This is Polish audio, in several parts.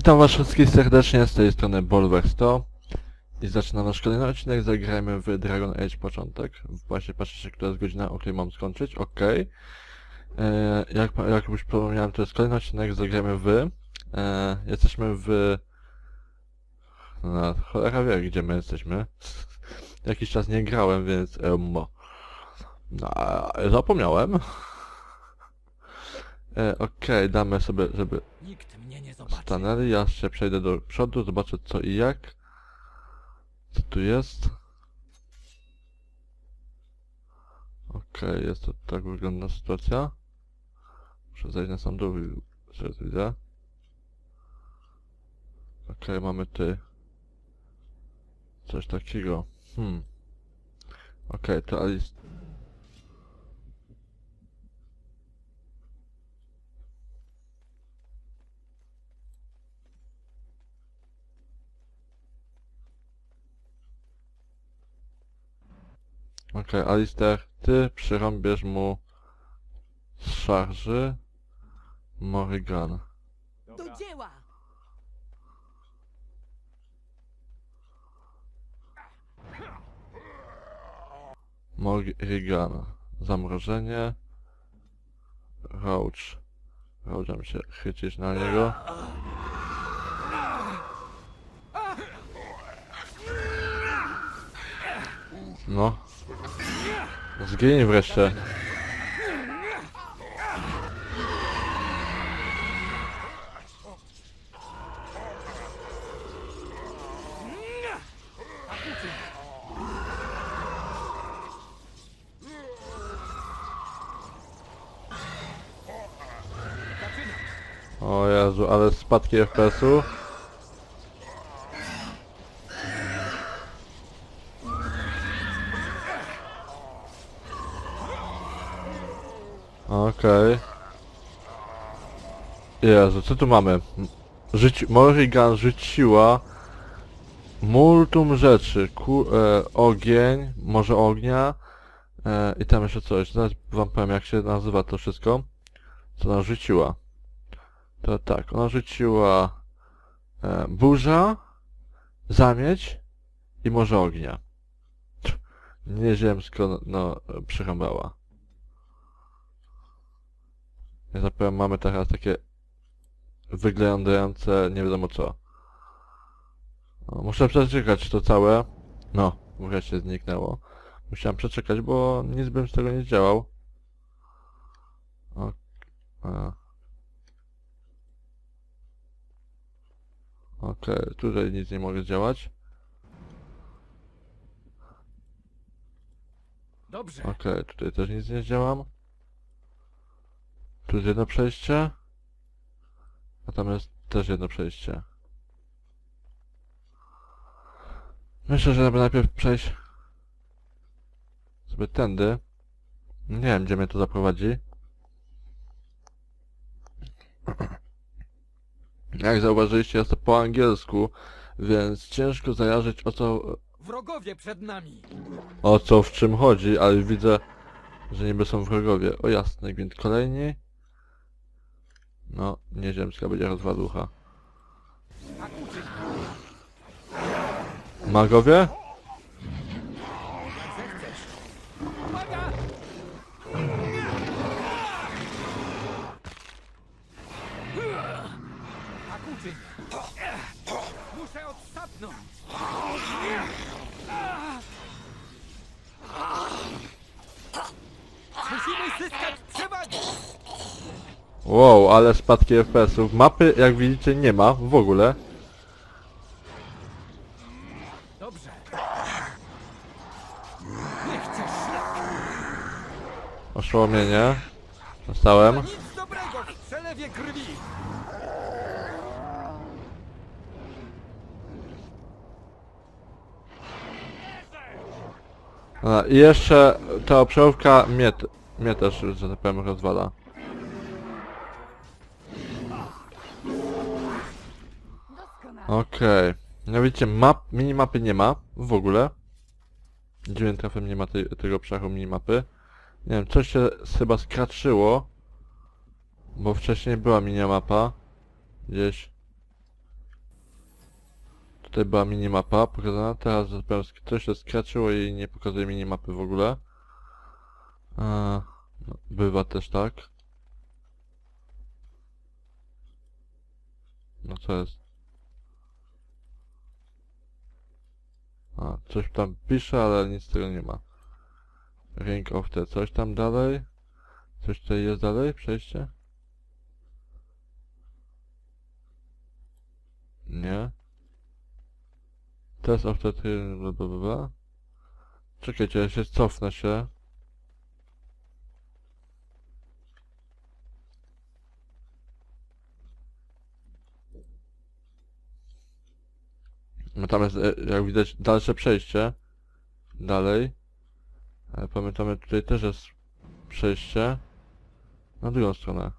Witam was wszystkich serdecznie, z tej strony Bolwer 100 i zaczynam nasz kolejny odcinek, zagrajmy w Dragon Age początek. Właśnie patrzę się, która jest godzina, o której mam skończyć, okej. E, Jak, jak już wspomniałem, to jest kolejny odcinek, zagrajmy w... E, jesteśmy w... No, cholera wie, gdzie my jesteśmy. Jakiś czas nie grałem, więc... Um, no, zapomniałem. E, okej, damy sobie, żeby Nikt mnie nie zobaczy. stanęli, ja się przejdę do przodu, zobaczę co i jak. Co tu jest? Okej, jest to, tak wygląda sytuacja. Muszę zejść na sam dół i że widzę. Okej, mamy ty coś takiego. Hmm. Okej, to Alice. Okej, Alistair, ty przyrąbiesz mu z szarży Morrigan. Do dzieła! Morrigan. Zamrożenie. Roach. Roachem się chycisz na niego. No. Zgiń wreszcie. O Jezu, ale spadki FPS-u. Okej. Jezu, co tu mamy? Życi Morrigan rzuciła multum rzeczy. Ku e, ogień, może ognia e, i tam jeszcze coś. Zaraz wam powiem jak się nazywa to wszystko. Co ona rzuciła. To tak, ona rzuciła e, burza, zamieć i morze ognia. Nieziemsko, no, no. Ja tak powiem, mamy teraz takie wyglądające nie wiadomo co. No, muszę przeczekać to całe. No, wreszcie zniknęło. Musiałem przeczekać, bo nic bym z tego nie działał. O, a. Okej, tutaj nic nie mogę działać. Dobrze. Okej, tutaj też nic nie działam. Tu jest jedno przejście. A tam jest też jedno przejście. Myślę, że żeby najpierw przejść sobie tędy. Nie wiem, gdzie mnie to zaprowadzi. Jak zauważyliście, jest to po angielsku, więc ciężko zajarzyć o co, Wrogowie przed nami. o co w czym chodzi, ale widzę, że niby są wrogowie. O jasne, gwint kolejni. No, nieziemska będzie rozwaducha. Magowie? Muszę. Musimy zyskać. Wow, ale spadki FPS-ów. Mapy, jak widzicie, nie ma w ogóle. Dobrze. Nie chcesz. Oszołomienie. Dostałem. Nic dobrego w przelewie krwi. A, I jeszcze ta obszarówka mnie, t- mnie też, że tak powiem, rozwala. Okej. No widzicie, map, minimapy nie ma w ogóle. Dziwnym trafem nie ma tej, tego obszaru minimapy. Nie wiem, coś się chyba skraczyło. Bo wcześniej była minimapa. Gdzieś Tutaj była minimapa pokazana, teraz coś się skraczyło i nie pokazuje minimapy w ogóle. No, bywa też tak. No co jest? A, coś tam pisze, ale nic z tego nie ma. Ring of the coś tam dalej? Coś tutaj jest dalej? Przejście? Nie. Test of the bla. Czekajcie, ja się cofnę się. Tam jest, e, jak widać, dalsze przejście. Dalej. Ale pamiętamy, tutaj też jest przejście. Na drugą stronę.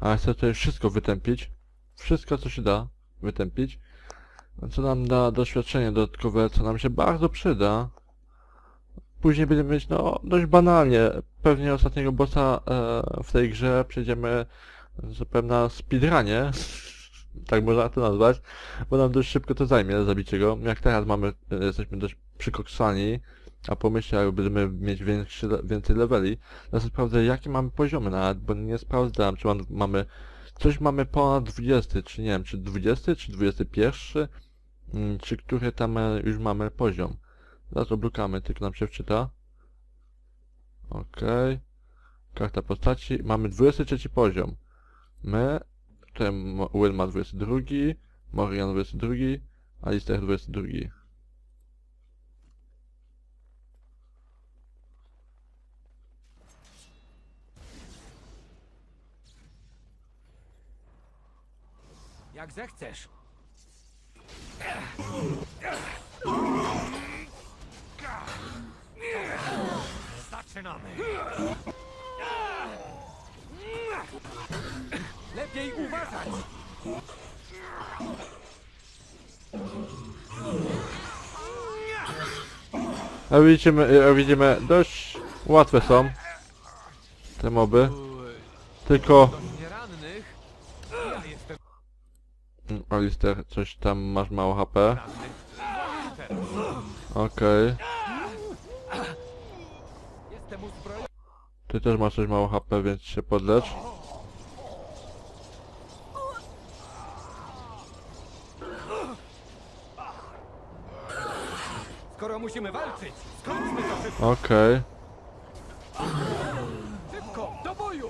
A chcę tutaj wszystko wytępić. Wszystko, co się da wytępić. Co nam da doświadczenie dodatkowe, co nam się bardzo przyda. Później będziemy mieć, no, dość banalnie. Pewnie ostatniego bossa e, w tej grze przejdziemy zapewne na speedrunie. Tak można to nazwać. Bo nam dość szybko to zajmie, zabicie go. Jak teraz mamy, e, jesteśmy dość przykoksani. A pomyślcie, jak będziemy mieć większy, więcej leveli. Teraz sprawdzę, jakie mamy poziomy nawet, bo nie sprawdzałem, czy mam, mamy coś mamy ponad 20, czy nie wiem, czy 20, czy 21, mm, czy który tam e, już mamy poziom. Zaraz oblukamy, tylko nam się wczyta. Okej. Karta postaci. Mamy 23 poziom. My, tutaj Mo- Will ma 22, Morian 22, Alistair 22. Jak zechcesz. Zaczynamy. Lepiej uważać. A widzimy, widzimy, dość łatwe są te moby. Tylko Mm, Alistair, coś tam masz mało HP. Okej. Uzbrojony. Ty też masz coś mało HP, więc się podlecz. Skoro musimy walczyć, skończmy to szybko. Okej. Szybko, do boju!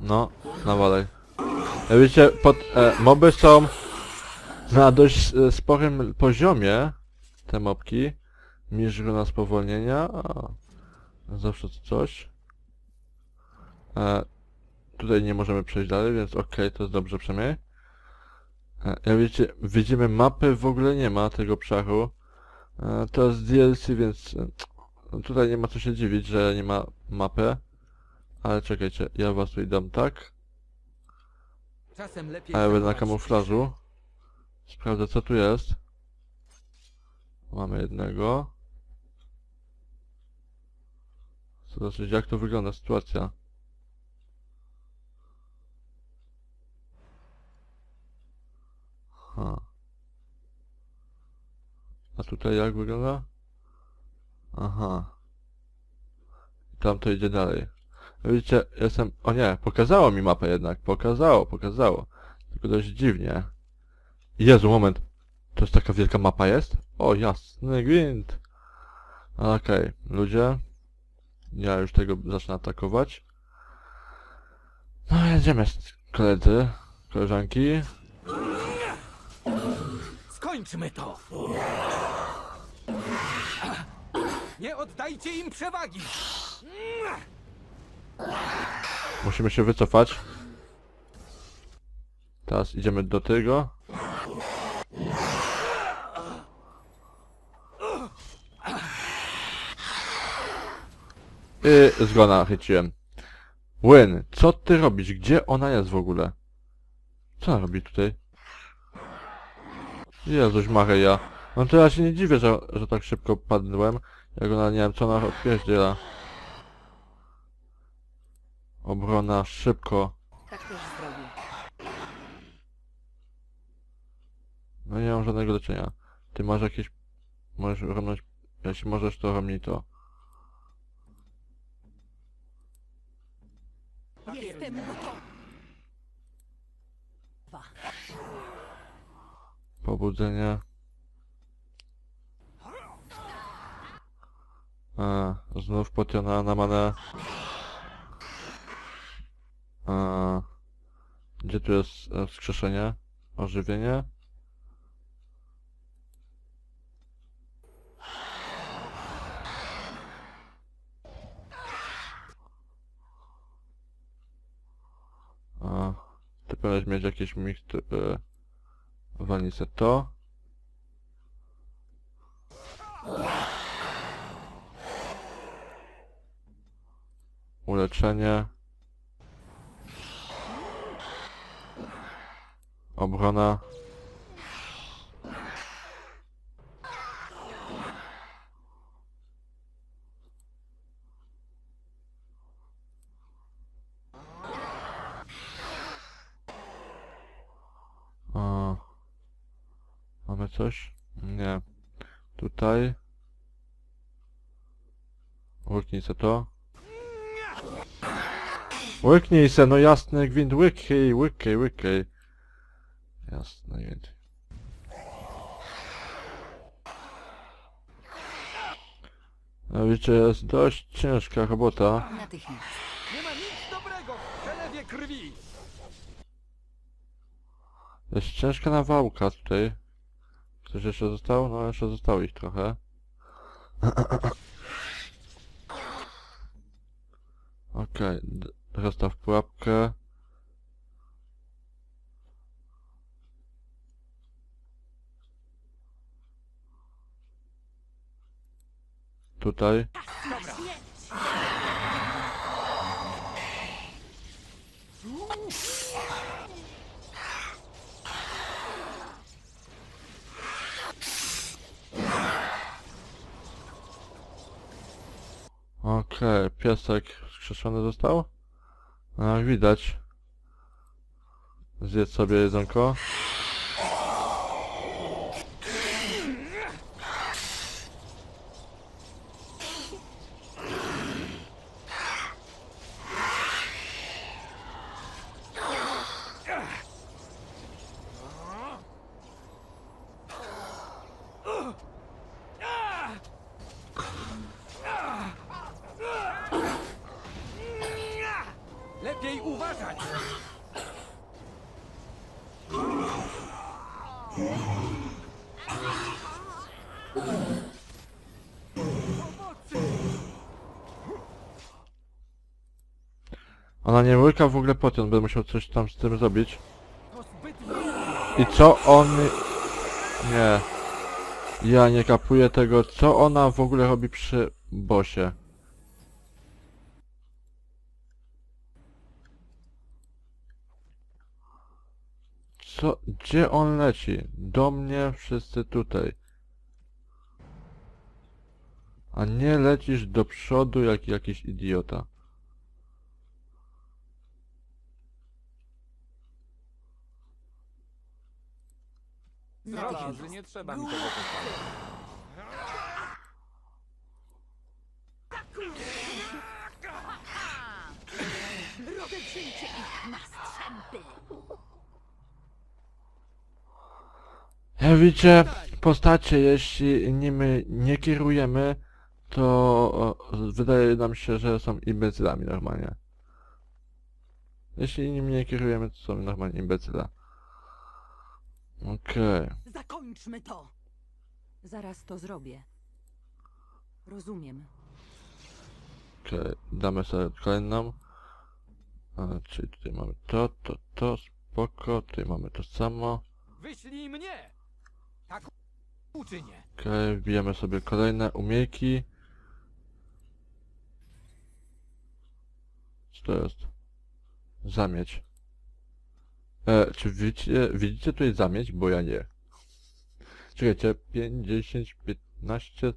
No, nawalaj. Jak widzicie, pod, e, moby są na dość e, sporym poziomie, te mobki. Mierzyły na spowolnienia. A, zawsze coś. E, tutaj nie możemy przejść dalej, więc okej, to jest dobrze przynajmniej. E, jak widzicie, widzimy mapy, w ogóle nie ma tego przachu. E, to jest DLC, więc e, tutaj nie ma co się dziwić, że nie ma mapy. Ale czekajcie, ja was tutaj dam tak. Czasem lepiej A ja będę na kamuflażu. Sprawdzę co tu jest. Mamy jednego. Zobaczyć jak to wygląda sytuacja. Ha. A tutaj jak wygląda? Aha. Tam to idzie dalej. Widzicie, jestem... O nie, pokazało mi mapę jednak. Pokazało, pokazało. Tylko dość dziwnie. Jezu, moment. To jest taka wielka mapa jest? O, jasny gwint. Okej, ludzie. Ja już tego zacznę atakować. No, jedziemy, koledzy, koleżanki. Skończmy to! Nie oddajcie im przewagi! Musimy się wycofać. Teraz idziemy do tego. I zgona chyciłem. Win, co ty robisz? Gdzie ona jest w ogóle? Co ona robi tutaj? Jezuś Maryja. No to ja się nie dziwię, że, że tak szybko padłem. Jak ona, nie wiem, co ona odpierdziela. Obrona, szybko. Tak też zrobił. No nie mam żadnego leczenia. Ty masz jakieś... Możesz romnąć... Jeśli możesz, to romnij to. Jestem. Pobudzenie. A, znów potiona na manę. A, gdzie tu jest e, wskrzeszenie? Ożywienie? A, ty powinieneś mieć jakieś miksty... Walnij to. Uleczenie. Obrona. O. Mamy coś? Nie. Tutaj. Łyknij se to. Łyknij se, no jasny gwint, łykaj, łykaj, łykaj. Jasny gwint. No wiecie, jest dość ciężka robota. Nie ma nic dobrego w krwi! Jest ciężka nawałka tutaj. Ktoś jeszcze został? No jeszcze zostało ich trochę. Okej, d- rozstaw pułapkę. Tutaj. Okej, piesek skrzeszony został? No jak widać. Zjedz sobie jedzonko. Ona nie łyka w ogóle potion, będę musiał coś tam z tym zrobić. I co on... Nie. Ja nie kapuję tego, co ona w ogóle robi przy bosie. Co? Gdzie on leci? Do mnie, wszyscy tutaj. A nie lecisz do przodu jak jakiś idiota. Zrazy, nie trzeba mi tego pokazać. Rozedrzyjcie ich na strzępy. Jak widzicie, postacie, jeśli nimi nie kierujemy, to o, wydaje nam się, że są imbecylami normalnie. Jeśli nimi nie kierujemy, to są normalnie imbecyle. Okej. Zakończmy to. Zaraz to zrobię. Rozumiem. okej. Damy sobie kolejną. A, czyli tutaj mamy to, to, to, spoko. Tutaj mamy to samo. Wyślij mnie! Tak uczynię. Okej, wbijemy sobie kolejne umiejki. Co to jest? Zamieć. E, czy widzicie, widzicie tutaj zamieć? Bo ja nie. Czekajcie, 5, 10, 15...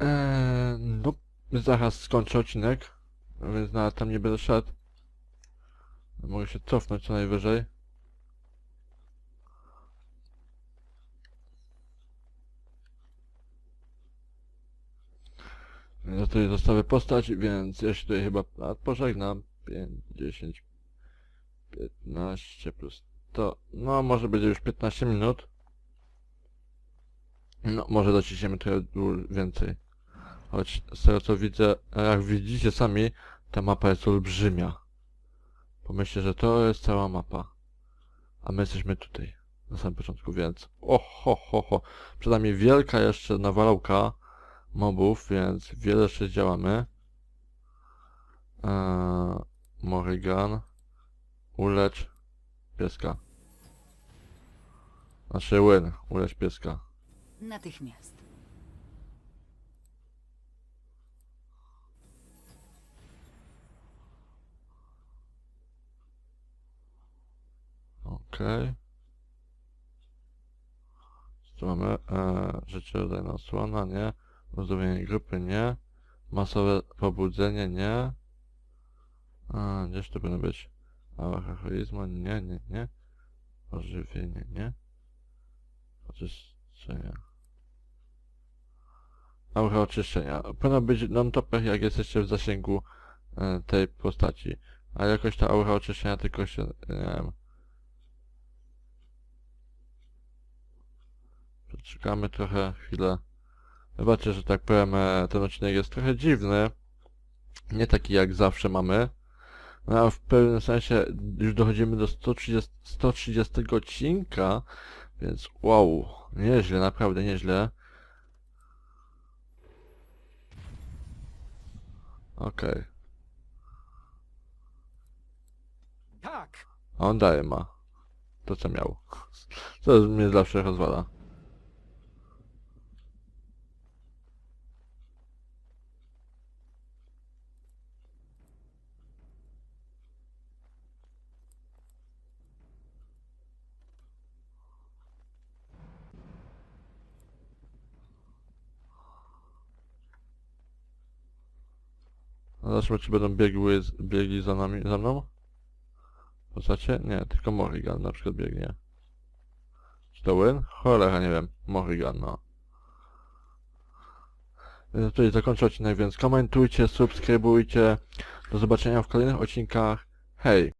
Eee, no, zaraz skończę odcinek, więc nawet tam nie będę szedł. Mogę się cofnąć co najwyżej. Ja tutaj zostawię postać, więc ja się tutaj chyba pożegnam. 5, 10, 15 plus to, no może będzie już 15 minut. No, może dociśniemy trochę więcej. Choć z tego co widzę, jak widzicie sami, ta mapa jest olbrzymia. Pomyślcie, że to jest cała mapa. A my jesteśmy tutaj, na samym początku, więc... O, ho, ho, ho. Przed nami wielka jeszcze nawalałka mobów, więc wiele jeszcze działamy. Eee, Morrigan. Ulecz pieska. Znaczy win, ulecz pieska. Natychmiast. Okej. Co tu mamy? Eee, życie rodzajna osłona, nie. Uzdrowienie grupy, nie. Masowe pobudzenie, nie. Eee, gdzieś to powinno być? Alkoholizmu, nie, nie, nie. Ożywienie, nie. Oczyszczenia. Aura oczyszczenia. Powinno być non-topper, jak jesteście w zasięgu e, tej postaci. A jakoś ta aura oczyszczenia tylko się, nie wiem, Czekamy trochę, chwilę. Zobaczcie, że tak powiem, e, ten odcinek jest trochę dziwny. Nie taki jak zawsze mamy. No, a w pewnym sensie już dochodzimy do 130, 130 odcinka, więc wow, nieźle, naprawdę nieźle. Okej, Tak! a on dalej ma to co miał. To mnie zawsze rozwala. Zobaczmy, czy będą biegły, biegli za nami, za mną? Postacie? Nie, tylko Morrigan na przykład biegnie. Czy to Win? Cholera, nie wiem. Morrigan, no. Więc tutaj zakończę odcinek, więc komentujcie, subskrybujcie. Do zobaczenia w kolejnych odcinkach. Hej!